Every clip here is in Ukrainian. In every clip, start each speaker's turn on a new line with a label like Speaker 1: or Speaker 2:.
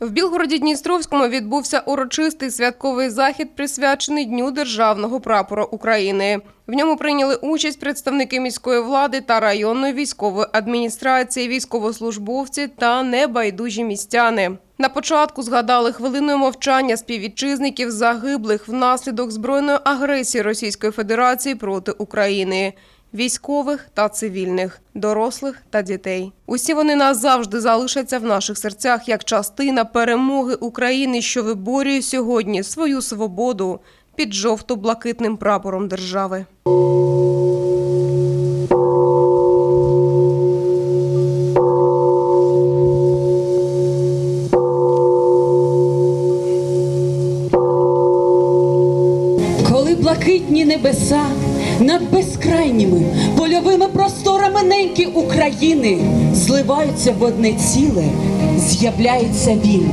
Speaker 1: В Білгороді Дністровському відбувся урочистий святковий захід, присвячений Дню державного прапора України. В ньому прийняли участь представники міської влади та районної військової адміністрації, військовослужбовці та небайдужі містяни. На початку згадали хвилиною мовчання співвітчизників загиблих внаслідок збройної агресії Російської Федерації проти України. Військових та цивільних, дорослих та дітей. Усі вони назавжди залишаться в наших серцях як частина перемоги України, що виборює сьогодні свою свободу під жовто-блакитним прапором держави.
Speaker 2: Блакитні небеса над безкрайніми польовими просторами неньки України зливаються в одне ціле, з'являється він,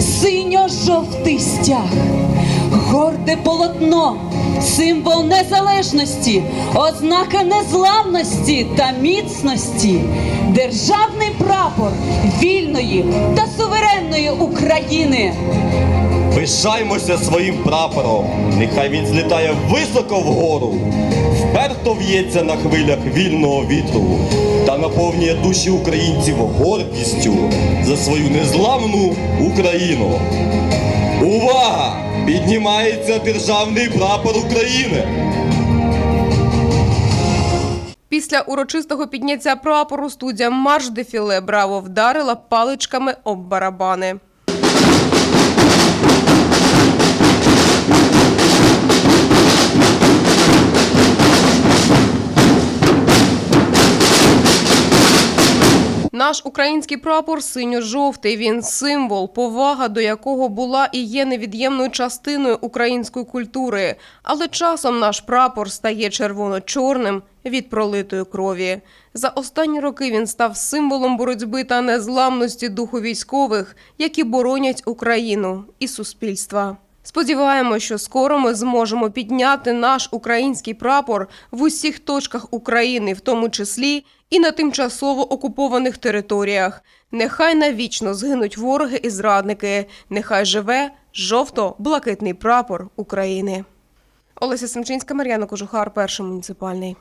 Speaker 2: синьо-жовтий стяг, горде полотно, символ незалежності, ознака незламності та міцності, державний прапор вільної та суверенної України.
Speaker 3: Пишаймося своїм прапором, нехай він злітає високо вгору, вперто в'ється на хвилях вільного вітру та наповнює душі українців гордістю за свою незламну Україну. Увага! Піднімається державний прапор України!
Speaker 1: Після урочистого підняття прапору студія Марш Дефіле Браво вдарила паличками об барабани. Наш український прапор синьо-жовтий. Він символ, повага до якого була і є невід'ємною частиною української культури. Але часом наш прапор стає червоно-чорним від пролитої крові. За останні роки він став символом боротьби та незламності духу військових, які боронять Україну і суспільства. Сподіваємось, що скоро ми зможемо підняти наш український прапор в усіх точках України, в тому числі і на тимчасово окупованих територіях. Нехай навічно згинуть вороги і зрадники. Нехай живе жовто-блакитний прапор України. Олеся Семчинська, Мар'яна Кожухар, перший муніципальний.